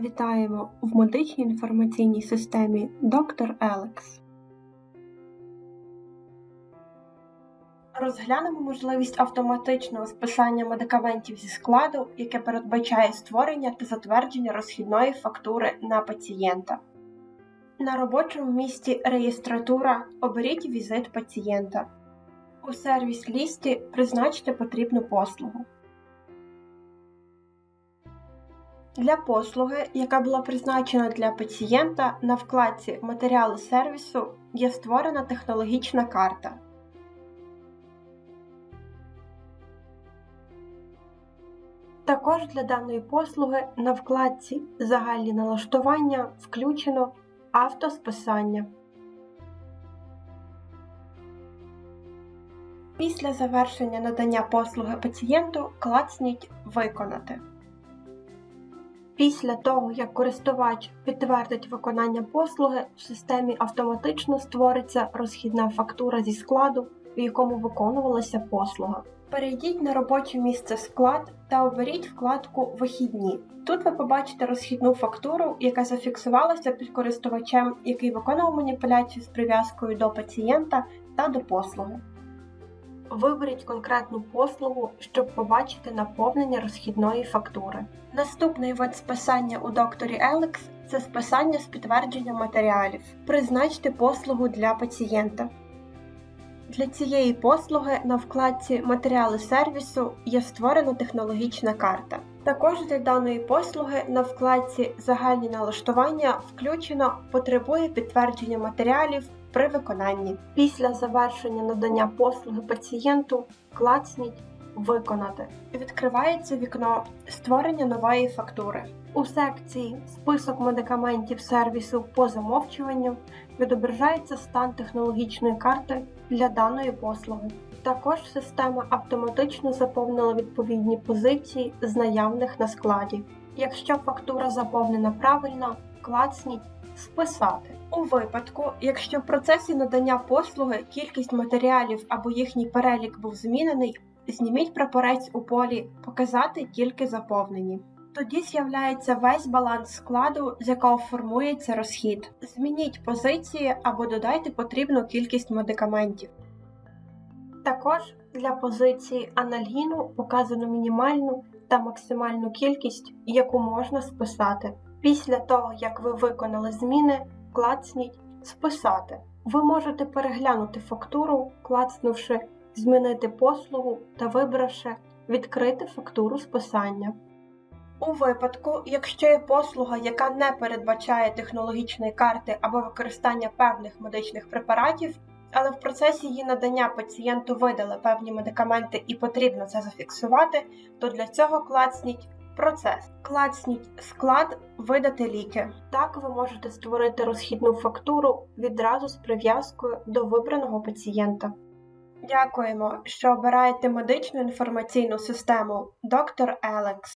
Вітаємо в медичній інформаційній системі Доктор Елекс. Розглянемо можливість автоматичного списання медикаментів зі складу, яке передбачає створення та затвердження розхідної фактури на пацієнта. На робочому місці реєстратура оберіть візит пацієнта. У сервіс лісті призначте потрібну послугу. Для послуги, яка була призначена для пацієнта, на вкладці Матеріали сервісу є створена технологічна карта. Також для даної послуги на вкладці Загальні налаштування включено автосписання. Після завершення надання послуги пацієнту клацніть Виконати. Після того, як користувач підтвердить виконання послуги, в системі автоматично створиться розхідна фактура зі складу, в якому виконувалася послуга. Перейдіть на робоче місце склад та оберіть вкладку Вихідні. Тут ви побачите розхідну фактуру, яка зафіксувалася під користувачем, який виконував маніпуляцію з прив'язкою до пацієнта та до послуги. Виберіть конкретну послугу, щоб побачити наповнення розхідної фактури. Наступний вид списання у докторі Елекс це списання з підтвердження матеріалів. Призначте послугу для пацієнта. Для цієї послуги на вкладці Матеріали сервісу є створена технологічна карта. Також для даної послуги на вкладці Загальні налаштування включено потребує підтвердження матеріалів при виконанні. Після завершення надання послуги пацієнту клацніть Виконати. Відкривається вікно створення нової фактури. У секції Список медикаментів сервісу по замовчуванню відображається стан технологічної карти для даної послуги. Також система автоматично заповнила відповідні позиції з наявних на складі. Якщо фактура заповнена правильно, клацніть Списати. У випадку, якщо в процесі надання послуги кількість матеріалів або їхній перелік був змінений, зніміть прапорець у полі Показати тільки заповнені. Тоді з'являється весь баланс складу, з якого формується розхід. Змініть позиції або додайте потрібну кількість медикаментів. Також для позиції анальгіну показано мінімальну та максимальну кількість, яку можна списати. Після того, як ви виконали зміни, клацніть Списати. Ви можете переглянути фактуру, клацнувши Змінити послугу та вибравши Відкрити фактуру списання. У випадку, якщо є послуга, яка не передбачає технологічної карти або використання певних медичних препаратів, але в процесі її надання пацієнту видали певні медикаменти і потрібно це зафіксувати, то для цього клацніть Процес. Клацніть склад видати ліки. Так ви можете створити розхідну фактуру відразу з прив'язкою до вибраного пацієнта. Дякуємо, що обираєте медичну інформаційну систему Доктор Елекс.